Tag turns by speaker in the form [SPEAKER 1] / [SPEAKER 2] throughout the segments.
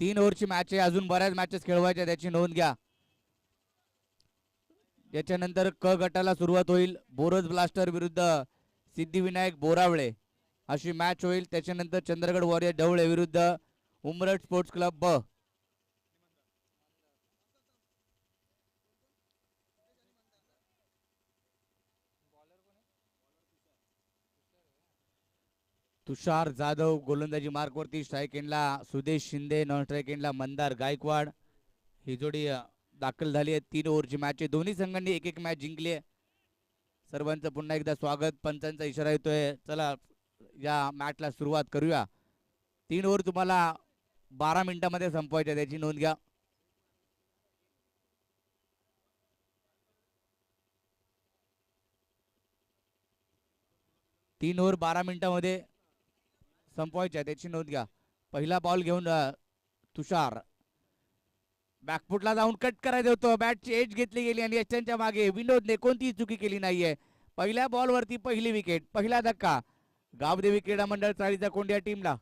[SPEAKER 1] तीन ओव्हरची मॅच आहे. अजून बऱ्याच मॅचेस खेळवायच्या त्याची नोंद घ्या. त्याच्यानंतर क गटाला सुरुवात होईल. बोरज ब्लास्टर विरुद्ध सिद्धिविनायक बोरावळे. अशी मॅच होईल. त्याच्यानंतर चंद्रगड वॉरियर ढवळे विरुद्ध उमरट स्पोर्ट्स क्लब ब. तुषार जाधव गोलंदाजी मार्कवरती स्ट्राईक एंडला सुदेश शिंदे नॉन स्ट्राईक एंडला मंदार गायकवाड. ही जोडी दाखल झाली आहे. तीन ओव्हरची मॅच आहे. दोन्ही संघांनी एक एक मॅच जिंकली आहे. सर्वांचं पुन्हा एकदा स्वागत. पंचांचा इशारा येतोय. चला या मॅचला सुरुवात करूया. तीन ओव्हर तुम्हाला बारा मिनिटामध्ये संपवायचे त्याची नोंद घ्या. तीन ओव्हर बारा मिनिटामध्ये संपवायच्या त्याची नोंद घ्या. पहिला बॉल घेऊन तुषार. बॅकफुटला जाऊन कट करायचं होतं. बॅटची एज घेतली गेली आणि यशांच्या मागे. विनोदने कोणतीही चुकी केली नाहीये. पहिल्या बॉलवरती पहिली विकेट पहिला धक्का. गावदेवी क्रीडा मंडळ चाळीचा कोंडिया टीमला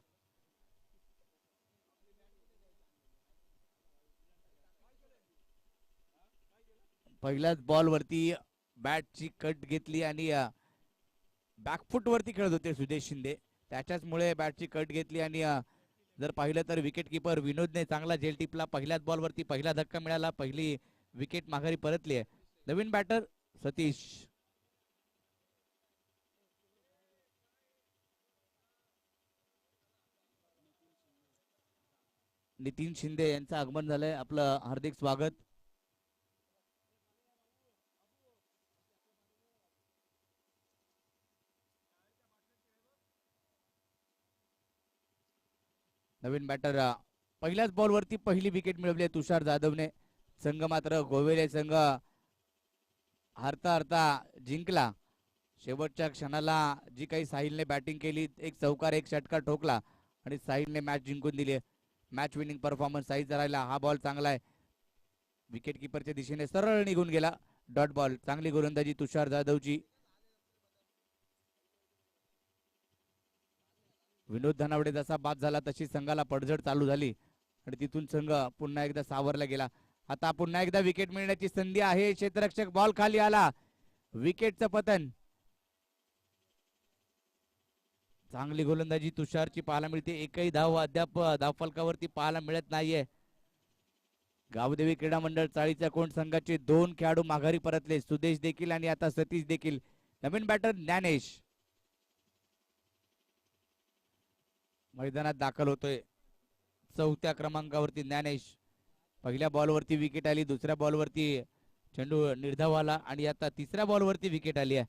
[SPEAKER 1] पहिल्याच बॉलवरती बॅटची कट घेतली आणि बॅकफुट वरती खेळत होते सुदेश शिंदे. त्याच्याचमुळे बॅटची कट घेतली आणि जर पाहिलं तर विकेट किपर विनोदने चांगला झेल टिपला. पहिल्याच बॉलवरती पहिला धक्का मिळाला. पहिली विकेट माघारी परतली आहे. नवीन बॅटर सतीश. नितीन शिंदे यांचं आगमन झालंय. आपलं हार्दिक स्वागत. नवीन बॅटर पहिल्याच बॉलवरती पहिली विकेट मिळवली आहे तुषार जाधवने. संघ मात्र गोवेले संघ. हारता हारता जिंकला. शेवटच्या क्षणाला जी काही साहिलने बॅटिंग केली एक चौकार एक षटकार ठोकला आणि साहिलने मॅच जिंकून दिली. मॅच विनिंग परफॉर्मन्स साईजचा राहिला. हा बॉल चांगला आहे. विकेट किपरच्या दिशेने सरळ निघून गेला. डॉट बॉल चांगली गोलंदाजी तुषार जाधवची. विनोद धनावडे जसा बाद झाला तशी संघाला पडझड चालू झाली. आणि तिथून संघ पुन्हा एकदा सावरला गेला. आता पुन्हा एकदा विकेट मिळण्याची संधी आहे. क्षेत्ररक्षक बॉल खाली आला. विकेटचं पतन. चांगली गोलंदाजी तुषारची पाहायला मिळते. एकही धाव अद्याप धावफलकावरती पाहायला मिळत नाहीये. गावदेवी क्रीडा मंडळ चाळीच्या कोण संघाचे दोन खेळाडू माघारी परतले. सुदेश देखील आणि आता सतीश देखील. नवीन बॅटर ज्ञानेश. मैदानात दाखल होतोय. चौथ्या क्रमांकावरती ज्ञानेश. पहिल्या बॉलवरती विकेट आली दुसऱ्या बॉलवरती चेंडू निर्धाव आला आणि आता तिसऱ्या बॉलवरती विकेट आली आहे.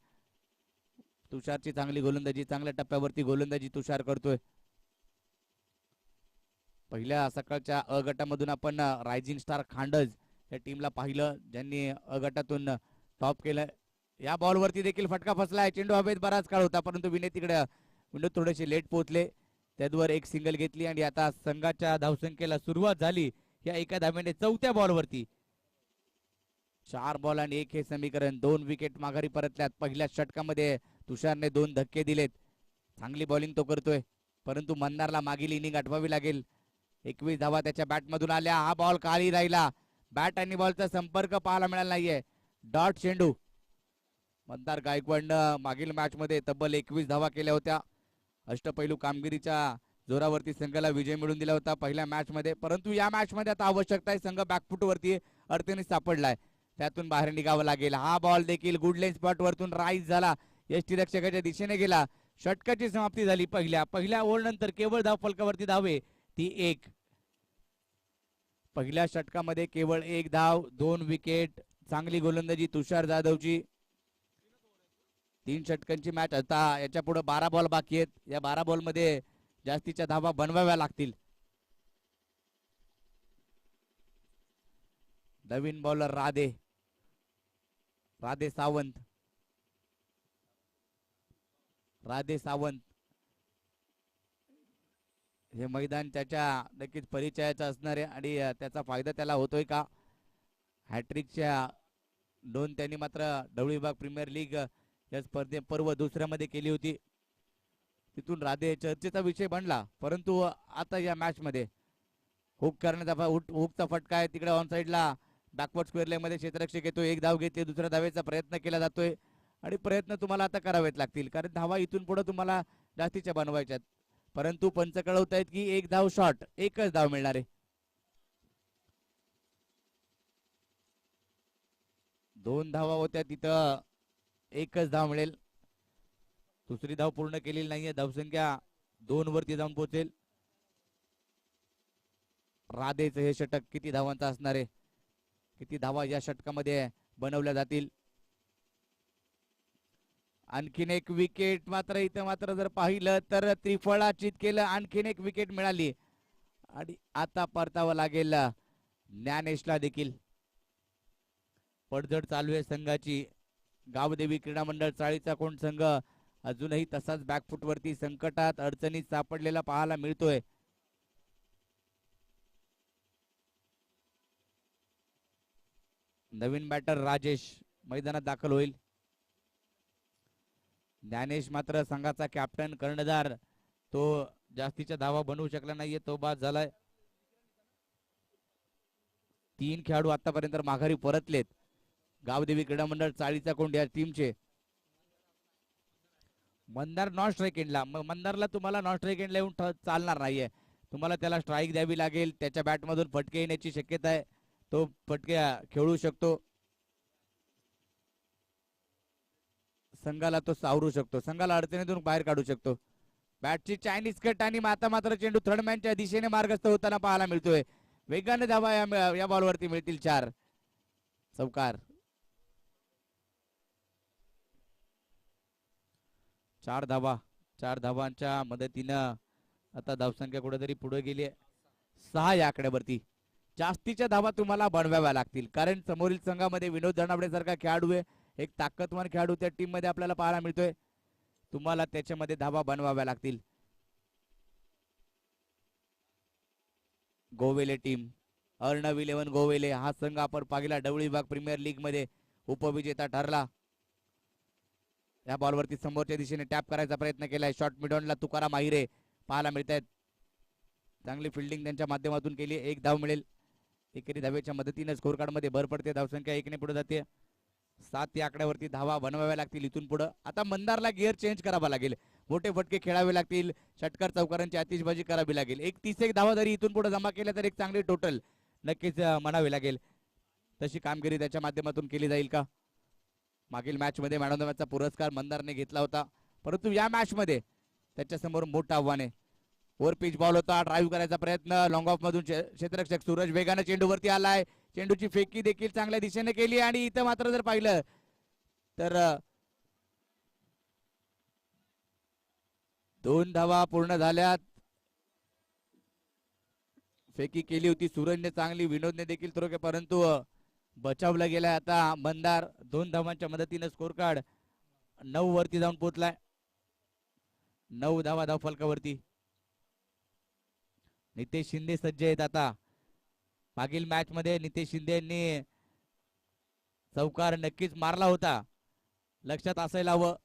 [SPEAKER 1] तुषारची चांगली गोलंदाजी चांगल्या टप्प्यावरती गोलंदाजी तुषार करतोय. पहिल्या सकाळच्या अ गटामधून आपण रायझिंग स्टार खांडज या टीमला पाहिलं ज्यांनी अ गटातून टॉप केलं. या बॉलवरती देखील फटका फसलाय चेंडू हवेत बराच काळ होता परंतु विनय तिकडे विनोद थोडेसे लेट पोहोचले. त्याद्वार एक सिंगल घेतली आणि आता संघाच्या धावसंख्येला सुरुवात झाली या एका धाव्याने चौथ्या बॉलवरती चार बॉल आणि एक हे समीकरण. दोन विकेट माघारी परतल्यात. पहिल्या षटकामध्ये तुषारने दोन धक्के दिलेत. चांगली बॉलिंग तो करतोय. परंतु मंदारला मागील इनिंग आठवावी लागेल. एकवीस धावा त्याच्या बॅटमधून आल्या. हा बॉल काळी राहिला. बॅट आणि बॉलचा संपर्क पाहायला मिळाला नाहीये. डॉट चेंडू मंदार गायकवाडनं मागील मॅच मध्ये तब्बल एकवीस धावा केल्या होत्या. अष्टपैलू कामगिरीच्या जोरावरती संघाला विजय मिळून दिला होता पहिल्या मॅचमध्ये परंतु या मॅचमध्ये आता आवश्यकता आहे संघ बॅकफुट वरती अडचणी सापडलाय. त्यातून बाहेर निघावं लागेल. हा बॉल देखील गुड लेन स्पॉट वरतून राईज झाला. यष्टी रक्षकाच्या दिशेने गेला. षटकाची समाप्ती झाली पहिल्या. पहिल्या ओव्हर नंतर केवळ धाव फलकावरती धावे. ती एक. पहिल्या षटकामध्ये केवळ एक धाव दोन विकेट चांगली गोलंदाजी तुषार जाधवची. तीन षटकांची मॅच आता याच्यापुढे बारा बॉल बाकी आहेत. या बारा बॉलमध्ये जास्तीच्या धावा बनवाव्या लागतील. नवीन बॉलर राधे. राधे सावंत. राधे सावंत. हे मैदान त्याच्या नक्कीच परिचयाचं असणार आहे आणि त्याचा फायदा त्याला होतोय का? हॅट्रिकच्या दोन त्यांनी मात्र ढवळी विभाग प्रीमियर लीग या स्पर्धे पर्व दुसऱ्यामध्ये केली होती. तिथून राधे चर्चेचा विषय बनला. परंतु आता या मॅच मध्ये हुक करण्याचा हुकचा फटका आहे तिकडे ऑन साईडला बॅकवर्ड स्क्वेअरमध्ये क्षेत्ररक्षक येतो एक धाव घेते दुसऱ्या धावेचा प्रयत्न केला जातोय. आणि प्रयत्न तुम्हाला आता करावेच लागतील. कारण धावा इथून पुढे तुम्हाला जास्तीच्या बनवायच्यात. परंतु पंच कळवत आहेत की एक धाव शॉर्ट एकच धाव मिळणार. आहे दोन धावा होत्या तिथं. एकच धाव मिळेल. दुसरी धाव पूर्ण केलेली नाहीये. धावसंख्या दोन वरती जाऊन पोहोचेल. राधेचं हे षटक किती धावांचं असणार आहे? किती धावा या षटकामध्ये बनवल्या जातील? आणखीन एक विकेट मात्र इथं मात्र जर पाहिलं तर त्रिफळाचित केलं. आणखीन एक विकेट मिळाली. आणि आता परतावं लागेल ज्ञानेशला देखील. पडझड चालू आहे संघाची. गावदेवी क्रीडा मंडळ चाळीचा कोण संघ. अजूनही तसाच बॅकफुट वरती संकटात अडचणीत सापडलेला पाहायला मिळतोय. नवीन बॅटर राजेश मैदानात दाखल होईल. ज्ञानेश मात्र संघाचा कॅप्टन कर्णधार. तो जास्तीच्या धावा बनवू शकला नाहीये तो बाद झालाय. तीन खेळाडू आतापर्यंत माघारी परतलेत. गावदेवी क्रीडा मंडळ चाळीचा कोंड या टीमचे. मंदार नॉन स्ट्राईक एंडला मंदारला तुम्हाला नॉन स्ट्राईक एंडला येऊन चालणार नाहीये. तुम्हाला त्याला स्ट्राईक द्यावी लागेल. त्याच्या बॅटमधून फटके येण्याची शक्यता आहे. तो फटके खेळू शकतो. संघाला तो सावरू शकतो. संघाला अडचणीतून बाहेर काढू शकतो. बॅटची चायनीज कट आणि माता मात्र चेंडू थर्ड मॅनच्या दिशेने मार्गस्थ होताना पाहायला मिळतोय. वेगाने धावा या या बॉलवरती मिळतील चार. चौकार. चार धावा चार धावांच्या मदतीनं आता धावसंख्या कुठेतरी पुढे गेली आहे. सहा या आकड्यावरती. जास्तीच्या धावा तुम्हाला बनवाव्या लागतील. कारण समोरील संघामध्ये विनोद दणावडे सारखा खेळाडू आहे. एक ताकदवान खेळाडू त्या टीममध्ये आपल्याला पाहायला मिळतोय. तुम्हाला त्याच्यामध्ये धावा बनवाव्या लागतील. गोवेले टीम. अर्णव इलेव्हन गोवेले. हा संघ आपण पाहिला डवळी विभाग प्रीमियर लीगमध्ये उपविजेता ठरला. या बॉलवरती समोरच्या दिशेने टॅप करायचा प्रयत्न केलाय. शॉर्ट मिडॉनला तुकाराम आहिरे पाहायला मिळत आहेत चांगली फिल्डिंग त्यांच्या माध्यमातून केली. एक धाव मिळेल. एकेरी धावेच्या मदतीने स्कोरमध्ये भर पडते. धावसंख्या एकने पुढे जाते. सात या आकड्यावरती धावा बनवाव्या लागतील इथून पुढं. आता मंदारला गिअर चेंज करावा लागेल. मोठे फटके खेळावे लागतील. षटकार चौकारांची आतिषबाजी करावी लागेल. एक तीस एक धावा जरी इथून पुढे जमा केल्या तर एक चांगली टोटल नक्कीच म्हणावी लागेल. तशी कामगिरी त्याच्या माध्यमातून केली जाईल का? मागील मॅच मध्ये मॅन ऑफ द मॅचचा पुरस्कार मंदारने घेतला होता. परंतु या मॅच मध्ये त्याच्यासमोर मोठं आव्हान आहे. ओव्हर पिच बॉल होता ड्राईव्ह करायचा प्रयत्न लॉंग ऑफ मधून क्षेत्ररक्षक सूरज वेगानं चेंडूवरती आलाय. चेंडूची फेकी देखील चांगल्या दिशेने केली आणि इथं मात्र जर पाहिलं तर दोन धावा पूर्ण झाल्यात. फेकी केली होती सूरजने चांगली विनोदने देखील थोडके परंतु बचावला गेला आता. मंदार दोन धावांच्या मदतीने स्कोर कार्ड नऊ वरती जाऊन पोहोचलाय. नऊ धावा धाव फलकावरती. नितेश शिंदे सज्ज आहेत आता. मागील मॅच मध्ये नितेश शिंदे यांनी चौकार नक्कीच मारला होता. लक्षात असायला हवं.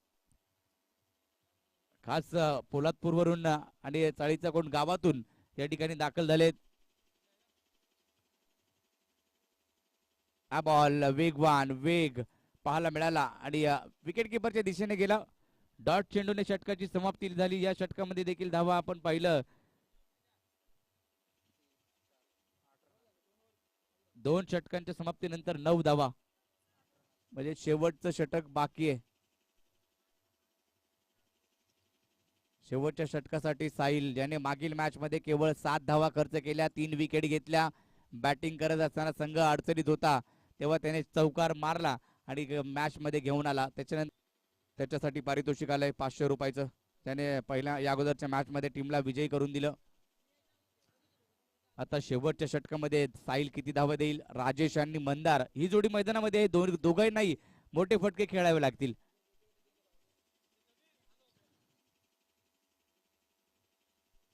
[SPEAKER 1] खास पोलादपूरवरून आणि चाळीचा कोण गावातून या ठिकाणी दाखल झालेत. हा बॉल वेगवान वेग पाहायला मिळाला आणि विकेट किपरच्या दिशेने गेला. डॉट चेंडूने षटकाची समाप्ती झाली. या षटकामध्ये देखील धावा आपण पाहिलं. दोन षटकांच्या समाप्तीनंतर नऊ धावा. म्हणजे शेवटचं षटक बाकी आहे. शेवटच्या षटकासाठी साहिल ज्याने मागील मॅच मध्ये केवळ सात धावा खर्च केल्या तीन विकेट घेतल्या. बॅटिंग करत असताना संघ अडचणीत होता. तेव्हा त्याने चौकार मारला आणि मॅच मध्ये घेऊन आला. त्याच्यानंतर त्याच्यासाठी पारितोषिक आलंय पाचशे रुपयाचं. त्याने पहिल्या या अगोदरच्या मॅच मध्ये टीमला विजयी करून दिलं. आता शेवटच्या षटकामध्ये साईल किती धावा देईल? राजेश आणि मंदार. ही जोडी मैदानामध्ये दोन दोघंही नाही मोठे फटके खेळावे लागतील.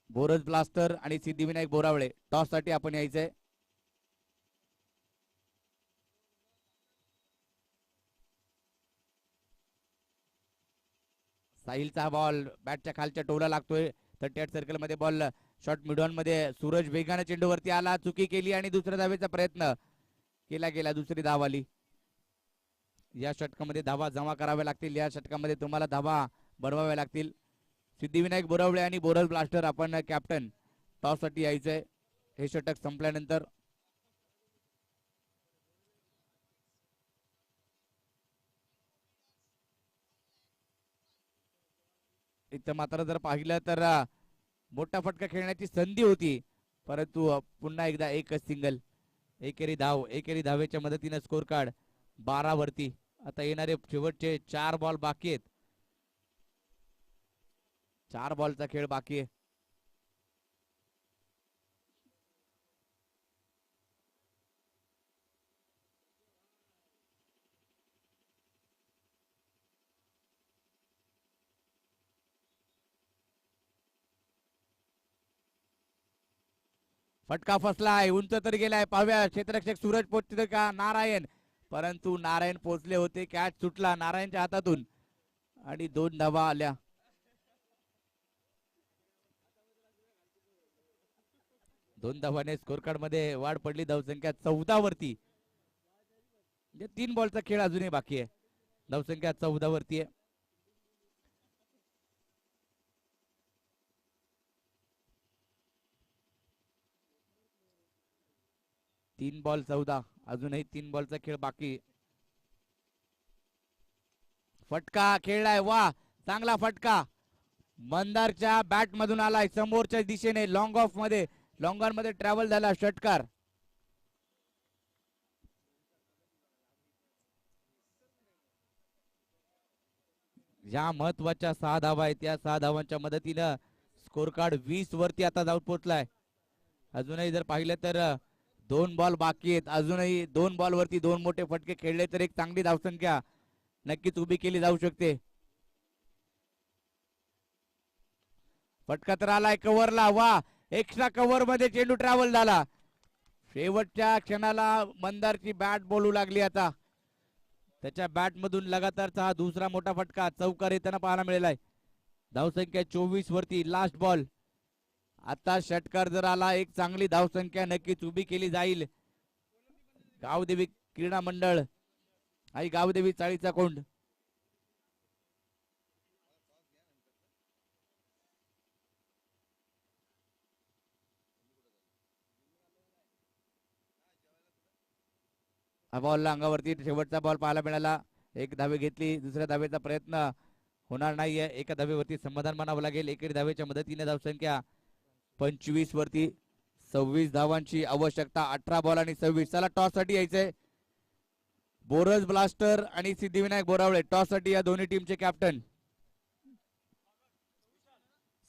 [SPEAKER 1] बोरज ब्लास्टर आणि सिद्धिविनायक बोरावळे. टॉससाठी आपण यायचंय. साहिलचा बॉल बॅटच्या खालच्या टोला लागतोय. थर्टी एट सर्कलमध्ये बॉल शॉर्ट मिडॉनमध्ये सूरज वेगाने चेंडूवरती आला चुकी केली आणि दुसऱ्या धावेचा प्रयत्न केला गेला दुसरी धाव आली या षटकामध्ये धावा जमा कराव्या लागतील. या षटकामध्ये तुम्हाला धावा बनवाव्या लागतील. सिद्धिविनायक बोरावळे आणि बोरल ब्लास्टर आपण कॅप्टन टॉससाठी यायचंय. हे षटक संपल्यानंतर इथं मात्र जर पाहिलं तर मोठा फटका खेळण्याची संधी होती. परंतु पुन्हा एकदा एकच सिंगल एकेरी धाव एकेरी धावेच्या मदतीने स्कोर कार्ड बारा वरती. आता येणारे शेवटचे चार बॉल बाकी आहेत. चार बॉलचा खेळ बाकी आहे. फटका फसलाय उंच तर गेलाय पाव्या क्षेत्ररक्षक सूरज पोचते का? नारायण. परंतु नारायण पोचले होते कॅच सुटला नारायणच्या हातातून. आणि दोन धावा आल्या. दोन धावाने स्कोर कार्डमध्ये वाढ पडली धावसंख्या चौदा वरती म्हणजे तीन बॉलचा खेळ अजूनही बाकी आहे. धावसंख्या चौदा वरती आहे. तीन बॉल चौदा. अजूनही तीन बॉलचा खेळ बाकी. फटका खेळलाय वा चांगला फटका. मंदारच्या बॅट मधून आलाय समोरच्या दिशेने लॉंग ऑफमध्ये. लॉंग ऑनमध्ये ट्रॅव्हल झाला षटकार. ज्या महत्त्वाच्या सहा धावा आहेत त्या सहा धावांच्या मदतीनं स्कोर कार्ड वीस वरती आता जाऊन पोहोचलाय. अजूनही जर पाहिलं तर दोन बॉल बाकी आहेत. अजूनही दोन बॉल वरती दोन मोठे फटके खेळले तर एक चांगली धावसंख्या नक्कीच उभी केली जाऊ शकते. फटका तर आलाय कव्हरला. वा एक्स्ट्रा कव्हरमध्ये चेंडू ट्रॅव्हल झाला. शेवटच्या क्षणाला मंदारची बॅट बोलू लागली आता. त्याच्या बॅट मधून लगातारचा हा दुसरा मोठा फटका चौकार येताना पाहायला मिळालाय. धावसंख्या चोवीस वरती लास्ट बॉल आता षटकार जर आला एक चांगली धावसंख्या नक्कीच उभी केली जाईल. गावदेवी क्रीडा मंडळ आई गावदेवी चाळीचा कोंड. हा बॉलला अंगावरती शेवटचा बॉल पाहायला मिळाला. एक धावे घेतली दुसऱ्या धावेचा प्रयत्न होणार नाहीये. एका धावेवरती समाधान मानावं लागेल. एकेरी धावेच्या मदतीने धावसंख्या पंचवीस वरती सव्वीस धावांची आवश्यकता अठरा बॉल आणि सव्वीस. चला टॉससाठी यायचंय. बोरज ब्लास्टर आणि सिद्धिविनायक बोरावळे टॉससाठी या दोन्ही टीमचे कॅप्टन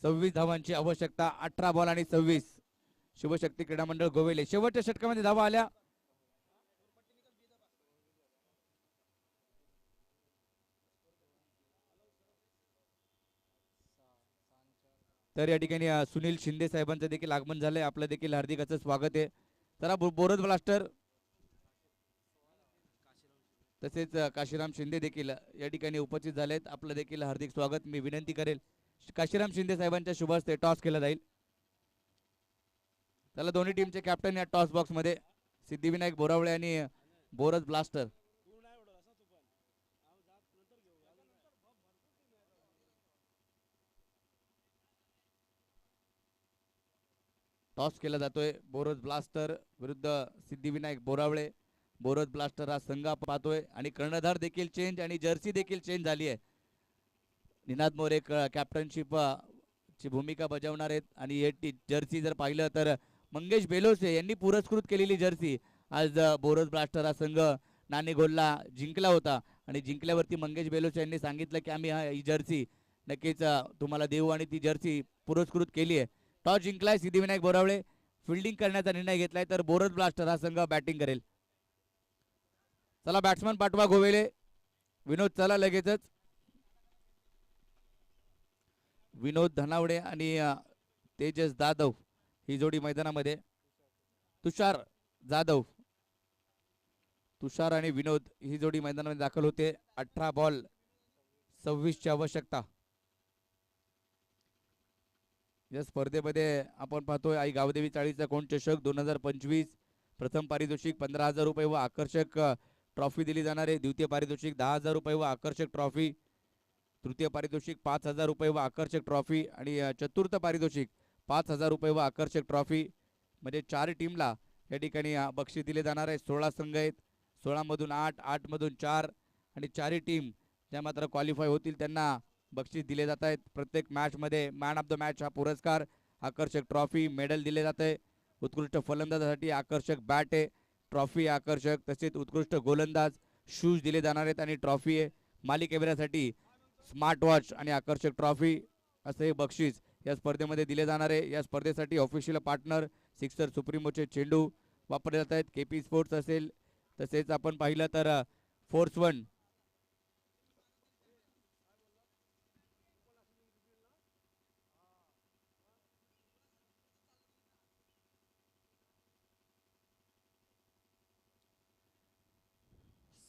[SPEAKER 1] सव्वीस धावांची आवश्यकता अठरा बॉल आणि सव्वीस. शिवशक्ती क्रीडा मंडळ गोवेले. शेवटच्या षटकामध्ये धावा आल्या. तर या ठिकाणी सुनील शिंदे साहेबांचं देखील आगमन झालंय. आपलं देखील हार्दिकाचं स्वागत आहे. चला बो- बोरज ब्लास्टर. तसेच काशीराम शिंदे देखील या ठिकाणी उपस्थित झालेत. आपलं देखील हार्दिक स्वागत. मी विनंती करेल काशीराम शिंदे साहेबांच्या शुभ हस्ते टॉस केला जाईल. त्याला दोन्ही टीमचे कॅप्टन या टॉस बॉक्समध्ये सिद्धिविनायक बोरावळे आणि बोरज ब्लास्टर. टॉस केला जातोय. बोरज ब्लास्टर विरुद्ध सिद्धिविनायक बोरावळे. बोरज ब्लास्टर हा संघ पाहतोय. आणि कर्णधार देखील चेंज आणि जर्सी देखील चेंज झाली आहे. निनाद मोरे कॅप्टनशिप ची भूमिका बजावणार आहेत. आणि हे टी- जर्सी जर पाहिलं तर मंगेश बेलोसे यांनी पुरस्कृत केलेली जर्सी आज बोरोज बोरज ब्लास्टर हा संघ नाणेगोलला जिंकला होता. आणि जिंकल्यावरती मंगेश बेलोसे यांनी सांगितलं की आम्ही हा- ही जर्सी नक्कीच तुम्हाला देऊ. आणि ती जर्सी पुरस्कृत केली आहे. टॉस जिंकलाय सिद्धिविनायक बोरावळे. फिल्डिंग करण्याचा निर्णय घेतलाय तर बोरज ब्लास्टर हा संघ बॅटिंग करेल. चला बॅट्समन पाठवा गोवेले. विनोद चला लगेचच. विनोद धनावडे आणि तेजस जाधव ही जोडी मैदानामध्ये. तुषार जाधव. तुषार आणि विनोद ही जोडी मैदानामध्ये दाखल होते. अठरा बॉल सव्वीसची आवश्यकता. या स्पर्धेमध्ये आपण पाहतोय आई गावदेवी चाळीचा कोण चषक दोन हजार पंचवीस प्रथम पारितोषिक पंधरा हजार रुपये व आकर्षक ट्रॉफी दिली जाणार आहे. द्वितीय पारितोषिक दहा हजार रुपये व आकर्षक ट्रॉफी. तृतीय पारितोषिक पाच हजार रुपये व आकर्षक ट्रॉफी. आणि चतुर्थ पारितोषिक पाच हजार रुपये व आकर्षक ट्रॉफी. म्हणजे चार टीमला या ठिकाणी बक्षीस दिले जाणार आहे. सोळा संघ आहेत. सोळामधून आठ आठमधून चार आणि चारही टीम ज्या मात्र क्वालिफाय होतील त्यांना बक्षीस दिले जात आहेत. प्रत्येक मॅचमध्ये मॅन ऑफ द मॅच हा पुरस्कार आकर्षक ट्रॉफी मेडल दिले जात आहे. उत्कृष्ट फलंदाजासाठी आकर्षक बॅट आहे. ट्रॉफी आकर्षक तसेच उत्कृष्ट गोलंदाज शूज दिले जाणार आहेत आणि ट्रॉफी आहे. मालिकेविरासाठी स्मार्ट वॉच आणि आकर्षक ट्रॉफी असं हे बक्षीस या स्पर्धेमध्ये दिले जाणार आहे. या स्पर्धेसाठी ऑफिशियल पार्टनर सिक्सर सुप्रीमोचे चेंडू वापरले जात आहेत. के पी स्पोर्ट्स असेल. तसेच आपण पाहिलं तर फोर्स वन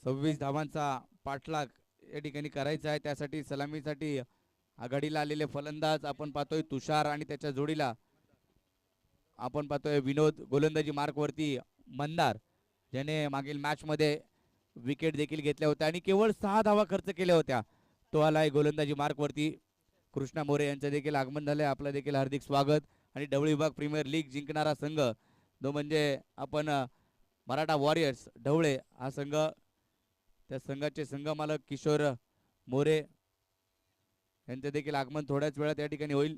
[SPEAKER 1] सव्वीस धावांचा पाठलाग या ठिकाणी करायचा आहे. त्यासाठी सलामीसाठी आघाडीला आलेले फलंदाज आपण पाहतोय तुषार आणि त्याच्या जोडीला आपण पाहतोय विनोद गोलंदाजी मार्कवरती मंदार ज्याने मागील मॅचमध्ये विकेट देखील घेतल्या होत्या आणि केवळ सहा धावा खर्च केल्या होत्या. तो आलाय गोलंदाजी मार्कवरती. कृष्णा मोरे यांचं देखील आगमन झालंय. आपलं देखील हार्दिक स्वागत. आणि डवळी विभाग प्रीमियर लीग जिंकणारा संघ तो म्हणजे आपण मराठा वॉरियर्स ढवळे हा संघ त्या संघाचे संघमालक किशोर मोरे यांचे देखील आगमन थोड्याच वेळात या ठिकाणी होईल.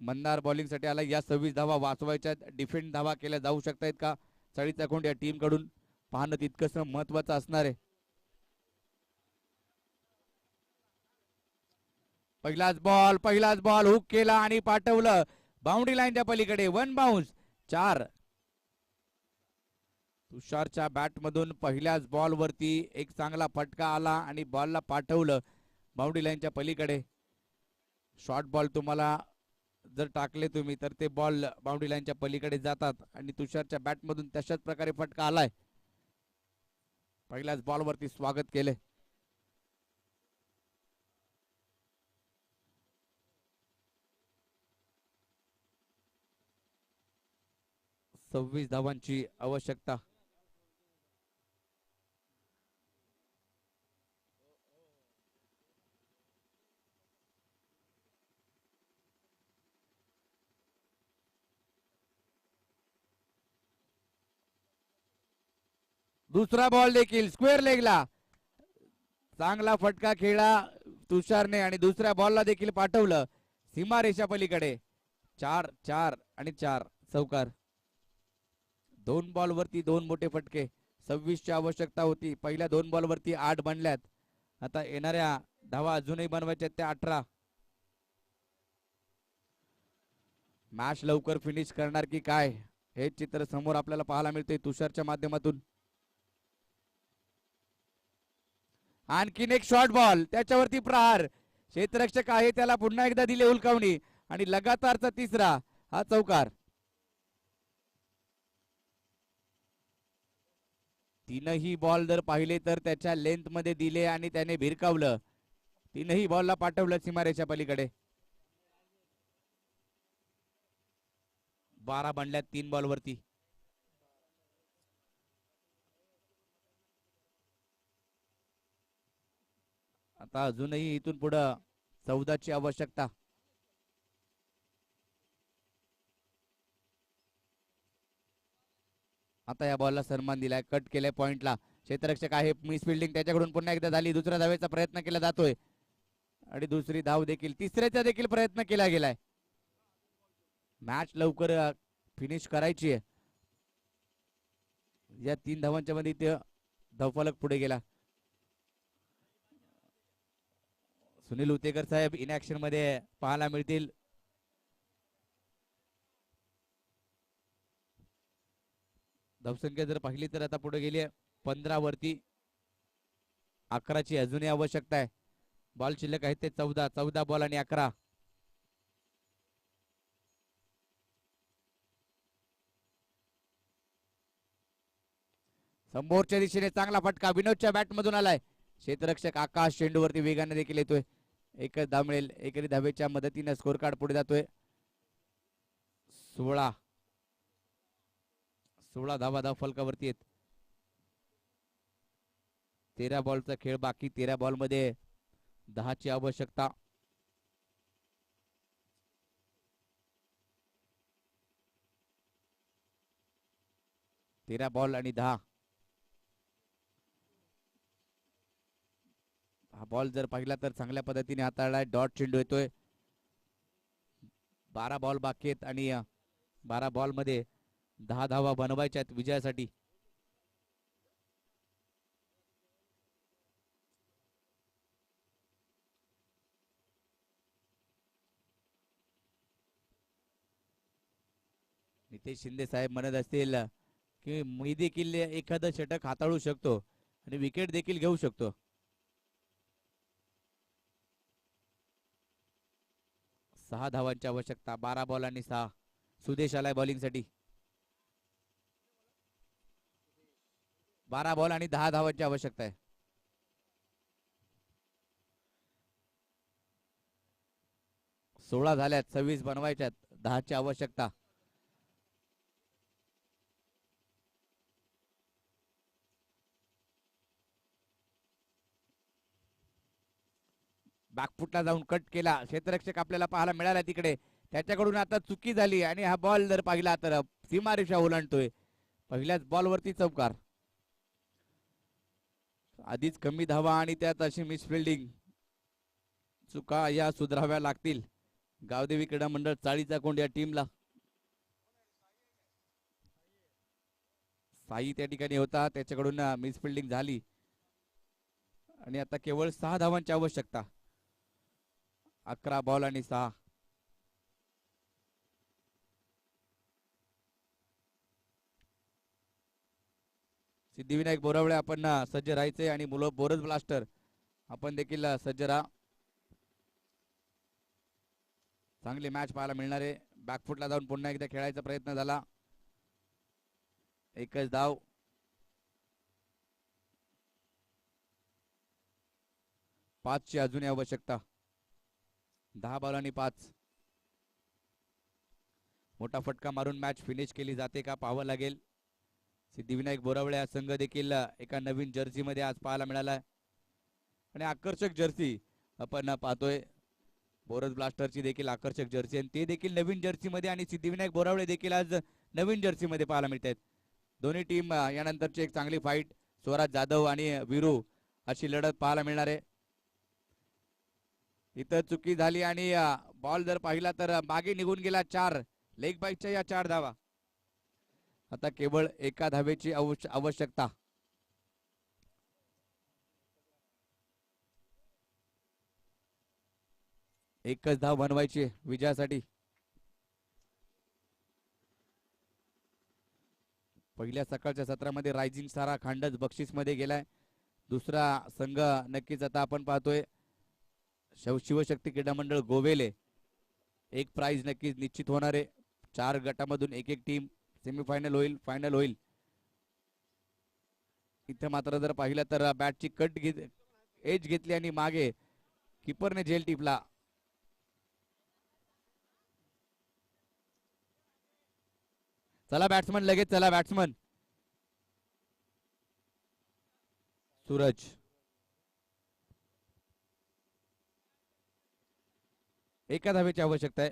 [SPEAKER 1] मंदार बॉलिंगसाठी आला. या सव्वीस धावा वाचवायच्या डिफेंड धावा केल्या जाऊ शकतायत का? चाळीचा खोंड या टीमकडून पाहणं तितकंच महत्वाचं असणार आहे. पहिलाच बॉल पहिलाच बॉल हुक केला आणि पाठवलं. बाउंड्री लाईनच्या पलीकडे. वन बाउन्स चार. तुषारच्या बॅटमधून पहिल्याच बॉलवरती एक चांगला फटका आला आणि बॉलला पाठवलं बाउंड्री लाईनच्या पलीकडे. शॉर्ट बॉल तुम्हाला जर टाकले तुम्ही तर ते बॉल बाउंड्री लाईनच्या पलीकडे जातात आणि तुषारच्या बॅटमधून तशाच प्रकारे फटका आलाय. पहिल्याच बॉलवरती स्वागत केले सव्वीस धावांची आवश्यकता. दुसरा बॉल देखील स्क्वेअर लेगला चांगला फटका खेळला तुषारने आणि दुसऱ्या बॉलला देखील पाठवलं. सीमारेषा पलीकडे. चार चार आणि चार. चौकार. दोन बॉल वरती दोन मोठे फटके. सव्वीसची आवश्यकता होती. पहिल्या दोन बॉल वरती आठ बनल्यात. आता येणाऱ्या धावा अजूनही बनवायच्या त्या अठरा. मॅच लवकर फिनिश करणार की काय? हे चित्र समोर आपल्याला पाहायला मिळते तुषारच्या माध्यमातून. आणखीन एक शॉर्ट बॉल त्याच्यावरती प्रहार. क्षेत्ररक्षक आहे त्याला पुन्हा एकदा दिले उलकावणी. आणि लगातारचा तिसरा हा चौकार. तीनही बॉल जर पाहिले तर त्याच्या लेंथमध्ये दिले आणि त्याने भिरकावलं. तीनही बॉलला पाठवलं सीमारेच्या पलीकडे. बारा बनल्यात तीन बॉल आता अजूनही इथून पुढं चौदाची आवश्यकता. आता या बॉलला सन्मान दिलाय. कट केलाय पॉइंटला क्षेत्ररक्षक आहे. मिस फिल्डिंग त्याच्याकडून पुन्हा एकदा झाली. दुसऱ्या धावेचा प्रयत्न केला जातोय. आणि दुसरी धाव देखील. तिसऱ्याचा देखील प्रयत्न केला गेलाय. मॅच लवकर फिनिश करायची आहे. या तीन धावांच्या मध्ये ते धावफलक पुढे गेला. सुनील उतेकर साहेब इन ऍक्शनमध्ये पाहायला मिळतील. धावसंख्या जर पाहिली तर आता पुढे गेली पंधरा वरती. अकराची अजूनही आवश्यकता आहे. बॉल शिल्लक आहेत ते चौदा. चौदा बॉल आणि अकरा. समोरच्या दिशेने चांगला फटका. विनोदच्या बॅट मधून आलाय. क्षेत्ररक्षक आकाश चेंडूवरती वेगाने देखील येतोय. एकच धाव मिळेल एकरी धावेच्या मदतीने स्कोर कार्ड पुढे जातोय. सोळा. सोळा धावा धाव फलकावरती आहेत. तेरा बॉलचा खेळ बाकी तेरा बॉलमध्ये दहाची आवश्यकता. तेरा बॉल आणि दहा. हा बॉल जर पाहिला तर चांगल्या पद्धतीने हाताळलाय. डॉट चेंडू येतोय बारा बॉल बाकी आहेत आणि बारा बॉलमध्ये दहा धावा बनवायच्या आहेत विजयासाठी. नितेश शिंदे साहेब म्हणत असतील की मी देखील एखादं षटक हाताळू शकतो आणि विकेट देखील घेऊ शकतो. सहा धावांची आवश्यकता बारा बॉल आणि सहा. सुदेश आलाय बॉलिंगसाठी बारा बॉल आणि दहा धावांची आवश्यकता आहे. सोळा झाल्यात सव्वीस बनवायच्यात दहाची आवश्यकता. बागपुटला जाऊन कट केला. क्षेत्ररक्षक आपल्याला पाहायला मिळाला तिकडे. त्याच्याकडून आता चुकी झाली आणि हा बॉल जर पाहिला तर सीमारेषा ओलांडतोय. पहिल्याच बॉलवरती चौकार. आधीच कमी धावा आणि त्यात अशी मिस फिल्डिंग चुका या सुधाराव्या लागतील. गावदेवी क्रीडा मंडळ चाळीचा कोंड या टीमला साई त्या ठिकाणी होता. त्याच्याकडून मिस फिल्डिंग झाली. आणि आता केवळ सहा धावांची आवश्यकता. अकरा बॉल आणि सहा. सिद्धिविनायक बोरावळे आपण सज्ज राहायचे आणि मुलं बोरज ब्लास्टर आपण देखील सज्ज राहा. चांगली मॅच पाहायला मिळणार आहे. बॅकफुटला जाऊन पुन्हा एकदा खेळायचा प्रयत्न झाला. एकच धाव. पाचची अजूनही आवश्यकता. दहा बॉल आणि पाच. मोठा फटका मारून मॅच फिनिश केली जाते का पाहावं लागेल. सिद्धिविनायक बोरावळे हा संघ देखील एका नवीन जर्सीमध्ये आज पाहायला मिळाला आणि आकर्षक जर्सी आपण पाहतोय. बोरस ब्लास्टरची देखील आकर्षक जर्सी आणि ते देखील नवीन जर्सीमध्ये आणि सिद्धिविनायक बोरावळे देखील आज नवीन जर्सी मध्ये पाहायला मिळत आहेत दोन्ही टीम यानंतरची एक चांगली फाईट स्वराज जाधव आणि विरू अशी लढत पाहायला मिळणार आहे. इथं चुकी झाली आणि बॉल जर पाहिला तर मागे निघून गेला चार. लेग बाईकच्या या चार धावा. आता केवळ एका धावेची आवश्यकता. एकच धाव बनवायची विजयासाठी. पहिल्या सकाळच्या सत्रामध्ये रायझिंग सारा खांडच बक्षीसमध्ये गेलाय. दुसरा संघ नक्कीच आता आपण पाहतोय. शिव शिवशक्ती क्रीडा मंडळ गोवेले. एक प्राइज नक्कीच निश्चित होणार आहे. चार गटामधून एक एक टीम सेमीफायनल होईल फायनल होईल. इथे मात्र जर पाहिलं तर बॅटची कट घेत एज घेतली आणि मागे किपरने झेल टिपला. चला बॅट्समन लगेच चला बॅट्समन सूरज. एका धावेची आवश्यकता आहे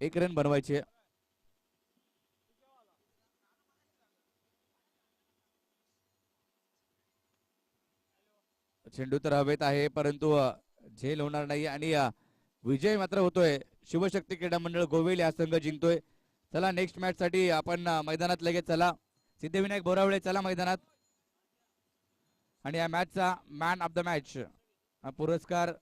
[SPEAKER 1] एक रन बनवायची आहे. चेंडू तर हवेत आहे परंतु झेल होणार नाही आणि विजय मात्र होतोय. शिवशक्ती क्रीडा मंडळ गोवेल हा संघ जिंकतोय. चला नेक्स्ट मॅच साठी आपण मैदानात लगेच चला. सिद्धिविनायक बोरावळे चला मैदानात. आणि या मॅचचा मॅन ऑफ द मॅच हा पुरस्कार